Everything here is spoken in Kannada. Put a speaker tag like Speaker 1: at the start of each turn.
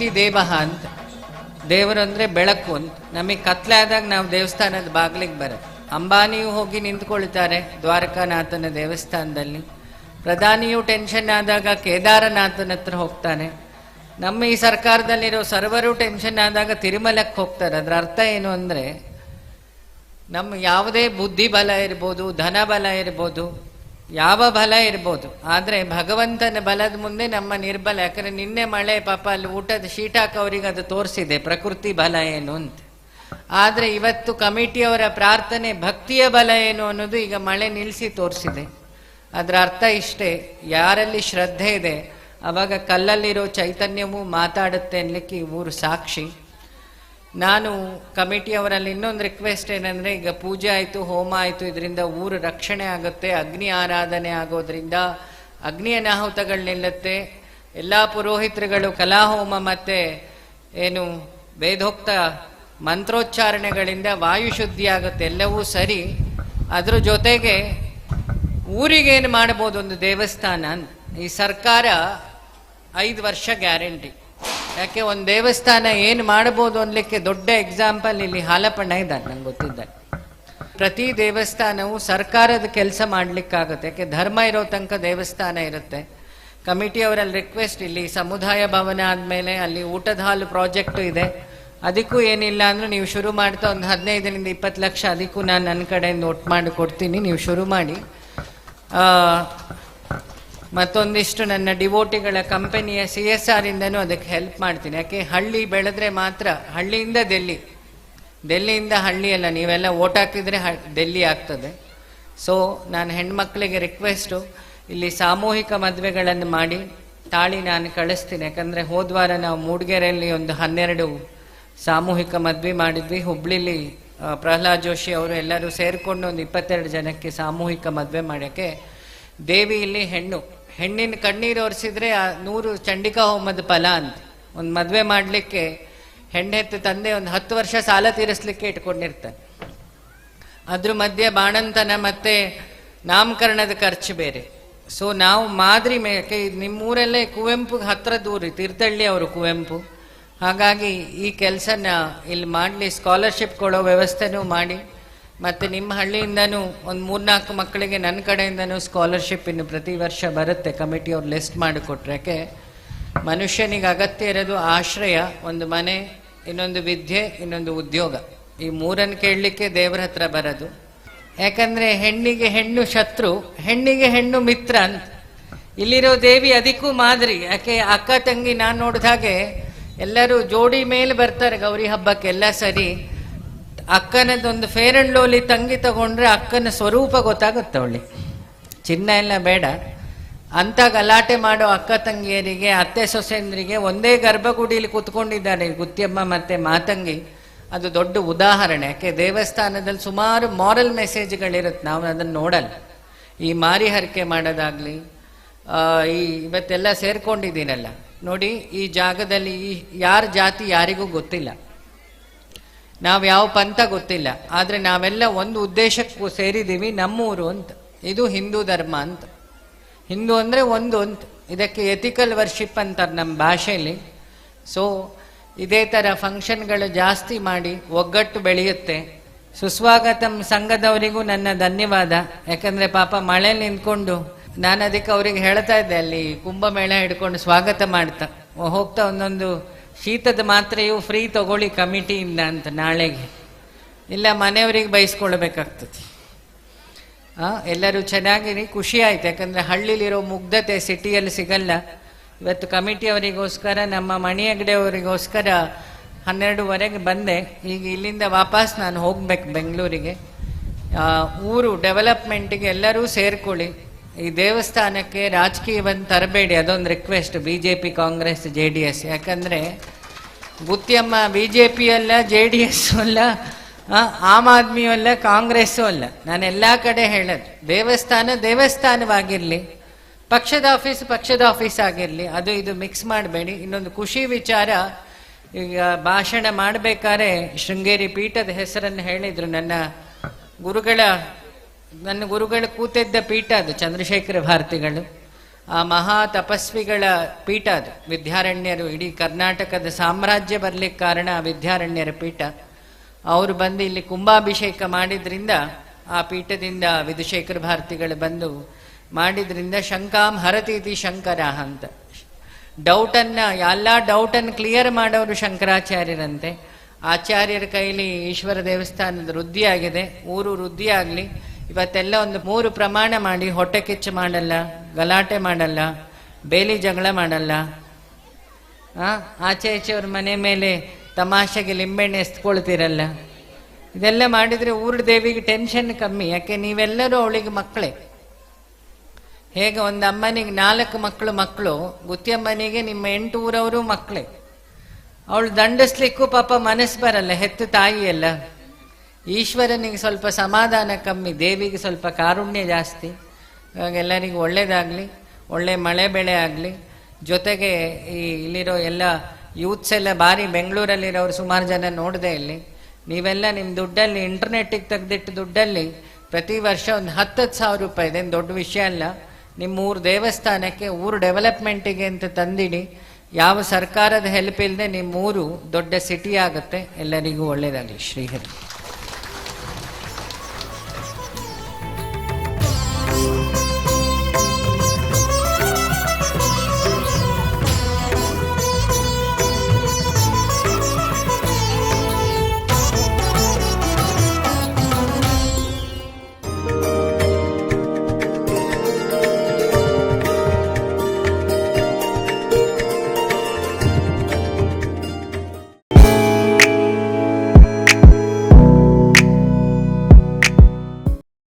Speaker 1: ಜ್ಯೋತಿರಿತಿ ದೇವಹ ಅಂತ. ದೇವರು ಅಂದರೆ ಬೆಳಕು ಅಂತ. ನಮಗೆ ಕತ್ಲೆ ಆದಾಗ ನಾವು ದೇವಸ್ಥಾನದ ಬಾಗಿಲಿಗೆ ಬರ ಅಂಬಾನಿಯು ಹೋಗಿ ನಿಂತ್ಕೊಳ್ತಾರೆ ದ್ವಾರಕಾನಾಥನ ದೇವಸ್ಥಾನದಲ್ಲಿ. ಪ್ರಧಾನಿಯು ಟೆನ್ಷನ್ ಆದಾಗ ಕೇದಾರನಾಥನ ಹತ್ರ ಹೋಗ್ತಾನೆ. ನಮ್ಮ ಈ ಸರ್ಕಾರದಲ್ಲಿರೋ ಸರ್ವರು ಟೆನ್ಷನ್ ಆದಾಗ ತಿರುಮಲಕ್ಕೆ ಹೋಗ್ತಾರೆ. ಅದರ ಅರ್ಥ ಏನು ಅಂದರೆ, ನಮ್ಮ ಯಾವುದೇ ಬುದ್ಧಿ ಬಲ ಇರ್ಬೋದು ಧನ ಬಲ ಇರ್ಬೋದು ಯಾವ ಬಲ ಇರ್ಬೋದು. ಆದರೆ ಭಗವಂತನ ಬಲದ ಮುಂದೆ ನಮ್ಮ ನಿರ್ಬಲ. ಯಾಕಂದರೆ ನಿನ್ನೆ ಮಳೆ ಪಾಪ ಅಲ್ಲಿ ಊಟದ ಶೀಟ್ ಹಾಕೋರಿಗೆ ಅದು ತೋರಿಸಿದೆ, ಪ್ರಕೃತಿ ಬಲ ಏನು ಅಂತ. ಆದರೆ ಇವತ್ತು ಕಮಿಟಿಯವರ ಪ್ರಾರ್ಥನೆ ಭಕ್ತಿಯ ಬಲ ಏನು ಅನ್ನೋದು ಈಗ ಮಳೆ ನಿಲ್ಲಿಸಿ ತೋರಿಸಿದೆ. ಅದರ ಅರ್ಥ ಇಷ್ಟೇ. ಯಾರಲ್ಲಿ ಶ್ರದ್ಧೆ ಇದೆ, ಅವಾಗ ಕಲ್ಲಲ್ಲಿರೋ ಚೈತನ್ಯವೂ ಮಾತಾಡುತ್ತೆ ಅನ್ಲಿಕ್ಕೆ ಈ ಊರು ಸಾಕ್ಷಿ. ನಾನು ಕಮಿಟಿಯವರಲ್ಲಿ ಇನ್ನೊಂದು ರಿಕ್ವೆಸ್ಟ್ ಏನಂದ್ರೆ, ಈಗ ಪೂಜೆ ಆಯಿತು, ಹೋಮ ಆಯಿತು, ಇದರಿಂದ ಊರು ರಕ್ಷಣೆ ಆಗುತ್ತೆ, ಅಗ್ನಿ ಆರಾಧನೆ ಆಗೋದ್ರಿಂದ ಅಗ್ನಿ ಅನಾಹುತಗಳು ನಿಲ್ಲುತ್ತೆ, ಎಲ್ಲ ಪುರೋಹಿತರುಗಳು ಕಲಾಹೋಮ ಮತ್ತೆ ಏನು ವೇದೋಕ್ತ ಮಂತ್ರೋಚ್ಚಾರಣೆಗಳಿಂದ ವಾಯು ಶುದ್ಧಿ ಆಗುತ್ತೆ, ಎಲ್ಲವೂ ಸರಿ. ಅದ್ರ ಜೊತೆಗೆ ಊರಿಗೇನು ಮಾಡ್ಬೋದು ಒಂದು ದೇವಸ್ಥಾನ? ಈ ಸರ್ಕಾರ ಐದು ವರ್ಷ ಗ್ಯಾರಂಟಿ. ಯಾಕೆ ಒಂದು ದೇವಸ್ಥಾನ ಏನು ಮಾಡ್ಬೋದು ಅನ್ಲಿಕ್ಕೆ ದೊಡ್ಡ ಎಕ್ಸಾಂಪಲ್ ಇಲ್ಲಿ ಹಾಲಪ್ಪಣ್ಣ ಇದ್ದಾನೆ, ನಂಗೆ ಗೊತ್ತಿದ್ದಾನೆ ಪ್ರತಿ ದೇವಸ್ಥಾನವು ಸರ್ಕಾರದ ಕೆಲಸ ಮಾಡ್ಲಿಕ್ಕಾಗುತ್ತೆ. ಯಾಕೆ ಧರ್ಮ ಇರೋ ತನಕ ದೇವಸ್ಥಾನ ಇರುತ್ತೆ. ಕಮಿಟಿಯವರಲ್ಲಿ ರಿಕ್ವೆಸ್ಟ್ ಇಲ್ಲಿ ಸಮುದಾಯ ಭವನ ಆದಮೇಲೆ ಅಲ್ಲಿ ಊಟದ ಹಾಲು ಪ್ರಾಜೆಕ್ಟ್ ಇದೆ. ಅದಕ್ಕೂ ಏನಿಲ್ಲ ಅಂದ್ರೆ ನೀವು ಶುರು ಮಾಡ್ತಾ ಒಂದು ಹದಿನೈದರಿಂದ ಇಪ್ಪತ್ತು ಲಕ್ಷ, ಅದಕ್ಕೂ ನಾನು ನನ್ನ ಕಡೆಯಿಂದ ಒಟ್ಟು ಮಾಡಿ ಕೊಡ್ತೀನಿ, ನೀವು ಶುರು ಮಾಡಿ. ಮತ್ತೊಂದಿಷ್ಟು ನನ್ನ ಡಿವೋಟಿಗಳ ಕಂಪನಿಯ ಸಿ ಎಸ್ ಆರ್ ಇಂದನೂ ಅದಕ್ಕೆ ಹೆಲ್ಪ್ ಮಾಡ್ತೀನಿ. ಯಾಕೆ? ಹಳ್ಳಿ ಬೆಳೆದ್ರೆ ಮಾತ್ರ, ಹಳ್ಳಿಯಿಂದ ಡೆಲ್ಲಿ ಡೆಲ್ಲಿಯಿಂದ ಹಳ್ಳಿಯಲ್ಲ, ನೀವೆಲ್ಲ ಓಟ್ ಹಾಕಿದ್ರೆ ಹ- ಡೆಲ್ಲಿ ಆಗ್ತದೆ. ಸೊ ನಾನು ಹೆಣ್ಮಕ್ಳಿಗೆ ರಿಕ್ವೆಸ್ಟು ಇಲ್ಲಿ ಸಾಮೂಹಿಕ ಮದುವೆಗಳನ್ನು ಮಾಡಿ, ತಾಳಿ ನಾನು ಕಳಿಸ್ತೀನಿ. ಯಾಕಂದರೆ ಹೋದ್ವಾರ ನಾವು ಮೂಡಿಗೆರೆಯಲ್ಲಿ ಒಂದು ಹನ್ನೆರಡು ಸಾಮೂಹಿಕ ಮದುವೆ ಮಾಡಿದ್ವಿ. ಹುಬ್ಳಿಲಿ ಪ್ರಹ್ಲಾದ್ ಜೋಶಿ ಅವರು ಎಲ್ಲರೂ ಸೇರಿಕೊಂಡು ಒಂದು ಇಪ್ಪತ್ತೆರಡು ಜನಕ್ಕೆ ಸಾಮೂಹಿಕ ಮದುವೆ ಮಾಡೋಕ್ಕೆ ದೇವಿ ಇಲ್ಲಿ ಹೆಣ್ಣು. ಹೆಣ್ಣಿನ ಕಣ್ಣೀರು ಒರೆಸಿದ್ರೆ ನೂರು ಚಂಡಿಕಾ ಹೋಮದ ಫಲ ಅಂತ. ಒಂದು ಮದುವೆ ಮಾಡಲಿಕ್ಕೆ ಹೆಣ್ಣೆತ್ತು ತಂದೆ ಒಂದು ಹತ್ತು ವರ್ಷ ಸಾಲ ತೀರಿಸ್ಲಿಕ್ಕೆ ಇಟ್ಕೊಂಡಿರ್ತಾನೆ. ಅದ್ರ ಮಧ್ಯೆ ಬಾಣಂತನ ಮತ್ತೆ ನಾಮಕರಣದ ಖರ್ಚು ಬೇರೆ. ಸೊ ನಾವು ಮಾದರಿ ಮೇಕೆ ನಿಮ್ಮೂರಲ್ಲೇ ಕುವೆಂಪು ಹತ್ರ ದೂರಿ, ತೀರ್ಥಹಳ್ಳಿ ಅವರು ಕುವೆಂಪು. ಹಾಗಾಗಿ ಈ ಕೆಲಸನ ಇಲ್ಲಿ ಮಾಡಲಿ ಸ್ಕಾಲರ್ಶಿಪ್ ಕೊಡೋ ವ್ಯವಸ್ಥೆನೂ ಮಾಡಿ. ಮತ್ತು ನಿಮ್ಮ ಹಳ್ಳಿಯಿಂದನೂ ಒಂದು ಮೂರ್ನಾಲ್ಕು ಮಕ್ಕಳಿಗೆ ನನ್ನ ಕಡೆಯಿಂದನೂ ಸ್ಕಾಲರ್ಶಿಪ್ ಇನ್ನು ಪ್ರತಿ ವರ್ಷ ಬರುತ್ತೆ ಕಮಿಟಿಯವ್ರು ಲಿಸ್ಟ್ ಮಾಡಿಕೊಟ್ರೆ ಯಾಕೆ ಮನುಷ್ಯನಿಗೆ ಅಗತ್ಯ ಇರೋದು ಆಶ್ರಯ, ಒಂದು ಮನೆ, ಇನ್ನೊಂದು ವಿದ್ಯೆ, ಇನ್ನೊಂದು ಉದ್ಯೋಗ. ಈ ಮೂರನ್ನು ಕೇಳಲಿಕ್ಕೆ ದೇವರ ಹತ್ರ ಬರೋದು. ಯಾಕಂದ್ರೆ ಹೆಣ್ಣಿಗೆ ಹೆಣ್ಣು ಶತ್ರು, ಹೆಣ್ಣಿಗೆ ಹೆಣ್ಣು ಮಿತ್ರ ಅಂತ. ಇಲ್ಲಿರೋ ದೇವಿ ಅದಕ್ಕೂ ಮಾದರಿ. ಯಾಕೆ, ಅಕ್ಕ ತಂಗಿ ನಾನು ನೋಡಿದ ಹಾಗೆ ಎಲ್ಲರೂ ಜೋಡಿ ಮೇಲೆ ಬರ್ತಾರೆ ಗೌರಿ ಹಬ್ಬಕ್ಕೆ ಎಲ್ಲ ಸರಿ. ಅಕ್ಕನದೊಂದು ಫೇರ್ ಅಂಡ್ ಲೋಲಿ ತಂಗಿ ತಗೊಂಡ್ರೆ ಅಕ್ಕನ ಸ್ವರೂಪ ಗೊತ್ತಾಗುತ್ತೆ ಅವಳಿ ಚಿನ್ನ ಎಲ್ಲ ಬೇಡ. ಅಂತ ಗಲಾಟೆ ಮಾಡೋ ಅಕ್ಕ ತಂಗಿಯರಿಗೆ, ಅತ್ತೆ ಸೊಸೆಂದ್ರಿಗೆ ಒಂದೇ ಗರ್ಭಗುಡಿಯಲ್ಲಿ ಕೂತ್ಕೊಂಡಿದ್ದಾರೆ ಗುತ್ತಿಯಮ್ಮ ಮತ್ತೆ ಮಾತಂಗಿ. ಅದು ದೊಡ್ಡ ಉದಾಹರಣೆ. ಯಾಕೆ? ದೇವಸ್ಥಾನದಲ್ಲಿ ಸುಮಾರು ಮಾರಲ್ ಮೆಸೇಜ್ಗಳಿರುತ್ತೆ ನಾವು ಅದನ್ನು ನೋಡಲ್ಲ. ಈ ಮಾರಿ ಹರಕೆ ಮಾಡೋದಾಗ್ಲಿ ಈ ಇವತ್ತೆಲ್ಲ ಸೇರ್ಕೊಂಡಿದ್ದೀನಲ್ಲ. ನೋಡಿ, ಈ ಜಾಗದಲ್ಲಿ ಈ ಯಾರ ಜಾತಿ ಯಾರಿಗೂ ಗೊತ್ತಿಲ್ಲ. ನಾವು ಯಾವ ಪಂಥ ಗೊತ್ತಿಲ್ಲ, ಆದರೆ ನಾವೆಲ್ಲ ಒಂದು ಉದ್ದೇಶಕ್ಕೂ ಸೇರಿದ್ದೀವಿ, ನಮ್ಮೂರು ಅಂತ. ಇದು ಹಿಂದೂ ಧರ್ಮ ಅಂತ. ಹಿಂದೂ ಅಂದರೆ ಒಂದು ಅಂತ. ಇದಕ್ಕೆ ಎಥಿಕಲ್ ವರ್ಷಿಪ್ ಅಂತಾರೆ ನಮ್ಮ ಭಾಷೆಯಲ್ಲಿ. ಸೊ ಇದೇ ಥರ ಫಂಕ್ಷನ್ಗಳು ಜಾಸ್ತಿ ಮಾಡಿ ಒಗ್ಗಟ್ಟು ಬೆಳೆಯುತ್ತೆ. ಸುಸ್ವಾಗತಂ ಸಂಘದವರಿಗೂ ನನ್ನ ಧನ್ಯವಾದ. ಯಾಕಂದರೆ ಪಾಪ ಮಳೆ ನಿಂತ್ಕೊಂಡು ನಾನು ಅದಕ್ಕೆ ಅವ್ರಿಗೆ ಹೇಳ್ತಾ ಇದ್ದೆ, ಅಲ್ಲಿ ಕುಂಭಮೇಳ ಹಿಡ್ಕೊಂಡು ಸ್ವಾಗತ ಮಾಡ್ತಾ. ಹೋಗ್ತಾ ಒಂದೊಂದು ಶೀತದ ಮಾತ್ರೆಯು ಫ್ರೀ ತಗೊಳ್ಳಿ ಕಮಿಟಿಯಿಂದ ಅಂತ ನಾಳೆಗೆ. ಇಲ್ಲ, ಮನೆಯವರಿಗೆ ಬಯಸ್ಕೊಳ್ಬೇಕಾಗ್ತದೆ. ಎಲ್ಲರೂ ಚೆನ್ನಾಗಿರಿ ಖುಷಿ ಆಯ್ತು. ಯಾಕಂದರೆ ಹಳ್ಳಿಲಿರೋ ಮುಗ್ಧತೆ ಸಿಟಿಯಲ್ಲಿ ಸಿಗಲ್ಲ. ಇವತ್ತು ಕಮಿಟಿಯವರಿಗೋಸ್ಕರ, ನಮ್ಮ ಮಣಿ ಹನ್ನೆರಡುವರೆಗೆ ಬಂದೆ. ಈಗ ಇಲ್ಲಿಂದ ವಾಪಸ್ ನಾನು ಹೋಗ್ಬೇಕು ಬೆಂಗಳೂರಿಗೆ. ಊರು ಡೆವಲಪ್ಮೆಂಟಿಗೆ ಎಲ್ಲರೂ ಸೇರ್ಕೊಳ್ಳಿ. ಈ ದೇವಸ್ಥಾನಕ್ಕೆ ರಾಜಕೀಯವನ್ನು ತರಬೇಡಿ, ಅದೊಂದು request B J P Congress J D S ಯಾಕಂದರೆ ಗುತ್ತಿಯಮ್ಮ ಬಿ ಜೆ ಪಿ ಅಲ್ಲ ಜೆ ಡಿ ಎಸ್ ಅಲ್ಲ ಆಮ್ ಆದ್ಮಿಯೂ ಅಲ್ಲ, ಕಾಂಗ್ರೆಸ್ಸು ಅಲ್ಲ. ನಾನು ಎಲ್ಲ ಕಡೆ ಹೇಳೋದು, ದೇವಸ್ಥಾನ ದೇವಸ್ಥಾನವಾಗಿರಲಿ, ಪಕ್ಷದ ಆಫೀಸ್ ಪಕ್ಷದ ಆಫೀಸ್ ಆಗಿರಲಿ, ಅದು ಇದು ಮಿಕ್ಸ್ ಮಾಡಬೇಡಿ. ಇನ್ನೊಂದು ಖುಷಿ ವಿಚಾರ, ಈಗ ಭಾಷಣ ಮಾಡಬೇಕಾದ್ರೆ ಶೃಂಗೇರಿ ಪೀಠದ ಹೆಸರನ್ನು ಹೇಳಿದರು ನನ್ನ ಗುರುಗಳ ನನ್ನ ಗುರುಗಳು ಕೂತಿದ್ದ ಪೀಠ ಅದು, ಚಂದ್ರಶೇಖರ ಭಾರತಿಗಳು. ಆ ಮಹಾ ತಪಸ್ವಿಗಳ ಪೀಠ ಅದು. ವಿದ್ಯಾರಣ್ಯರು ಇಡೀ ಕರ್ನಾಟಕದ ಸಾಮ್ರಾಜ್ಯ ಬರಲಿಕ್ಕೆ ಕಾರಣ ವಿದ್ಯಾರಣ್ಯರ ಪೀಠ. ಅವರು ಬಂದು ಇಲ್ಲಿ ಕುಂಭಾಭಿಷೇಕ ಮಾಡಿದ್ರಿಂದ ಆ ಪೀಠದಿಂದ ವಿಧುಶೇಖರ ಭಾರತಿಗಳು ಬಂದು ಮಾಡಿದ್ರಿಂದ ಶಂಕಾಂ ಹರತೀತಿ ಶಂಕರ ಅಂತ. ಡೌಟನ್ನ, ಎಲ್ಲ ಡೌಟನ್ನು ಕ್ಲಿಯರ್ ಮಾಡೋರು ಶಂಕರಾಚಾರ್ಯರಂತೆ. ಆಚಾರ್ಯರ ಕೈಲಿ ಈಶ್ವರ ದೇವಸ್ಥಾನದ ವೃದ್ಧಿಯಾಗಿದೆ. ಊರು ವೃದ್ಧಿ ಆಗಲಿ ಇವತ್ತೆಲ್ಲ ಒಂದು ಮೂರು ಪ್ರಮಾಣ ಮಾಡಿ, ಹೊಟ್ಟೆ ಕಿಚ್ಚು ಮಾಡಲ್ಲ, ಗಲಾಟೆ ಮಾಡಲ್ಲ, ಬೇಲಿ ಜಗಳ ಮಾಡಲ್ಲ. ಆಚೆ ಈಚೆ ಅವ್ರ ಮನೆ ಮೇಲೆ ತಮಾಷೆಗೆ ಲಿಂಬೆಣ್ಣೆ ಎಸ್ಕೊಳ್ತಿರಲ್ಲ. ಇದೆಲ್ಲ ಮಾಡಿದ್ರೆ ಊರ ದೇವಿಗೆ ಟೆನ್ಷನ್ ಕಮ್ಮಿ. ಯಾಕೆ, ನೀವೆಲ್ಲರೂ ಅವಳಿಗೆ ಮಕ್ಕಳೇ. ಹೇಗೆ ಒಂದು ಅಮ್ಮನಿಗೆ ನಾಲ್ಕು ಮಕ್ಕಳು ಮಕ್ಕಳು, ಗುತ್ತಿಯಮ್ಮನಿಗೆ ನಿಮ್ಮ ಎಂಟು ಊರವರು ಮಕ್ಕಳೇ. ಅವಳು ದಂಡಿಸ್ಲಿಕ್ಕೂ ಪಾಪ ಮನಸ್ಸು ಬರಲ್ಲ, ಹೆತ್ತು ತಾಯಿ ಅಲ್ಲ ಈಶ್ವರನಿಗೆ ಸ್ವಲ್ಪ ಸಮಾಧಾನ ಕಮ್ಮಿ, ದೇವಿಗೆ ಸ್ವಲ್ಪ ಕಾರುಣ್ಯ ಜಾಸ್ತಿ. ಇವಾಗ ಎಲ್ಲರಿಗೂ ಒಳ್ಳೇದಾಗಲಿ, ಒಳ್ಳೆ ಮಳೆ ಬೆಳೆ ಆಗಲಿ, ಜೊತೆಗೆ ಈ ಇಲ್ಲಿರೋ ಎಲ್ಲ ಯೂತ್ಸ್ ಎಲ್ಲ ಭಾರಿ ಬೆಂಗಳೂರಲ್ಲಿರೋರು ಸುಮಾರು ಜನ ನೋಡಿದೆ ಇಲ್ಲಿ ನೀವೆಲ್ಲ ನಿಮ್ಮ ದುಡ್ಡಲ್ಲಿ ಇಂಟರ್ನೆಟ್ಟಿಗೆ ತೆಗೆದಿಟ್ಟು ದುಡ್ಡಲ್ಲಿ ಪ್ರತಿ ವರ್ಷ ಒಂದು ಹತ್ತತ್ತು ಸಾವಿರ ರೂಪಾಯಿ ಇದೇನು ದೊಡ್ಡ ವಿಷಯ ಅಲ್ಲ. ನಿಮ್ಮ ಊರು ದೇವಸ್ಥಾನಕ್ಕೆ, ಊರು ಡೆವಲಪ್ಮೆಂಟಿಗೆ ಅಂತ ತಂದಿಡಿ, ಯಾವ ಸರ್ಕಾರದ ಹೆಲ್ಪ್ ಇಲ್ಲದೆ ನಿಮ್ಮ ಊರು ದೊಡ್ಡ ಸಿಟಿ ಆಗುತ್ತೆ. ಎಲ್ಲರಿಗೂ ಒಳ್ಳೆಯದಾಗಲಿ ಶ್ರೀಹರಿ.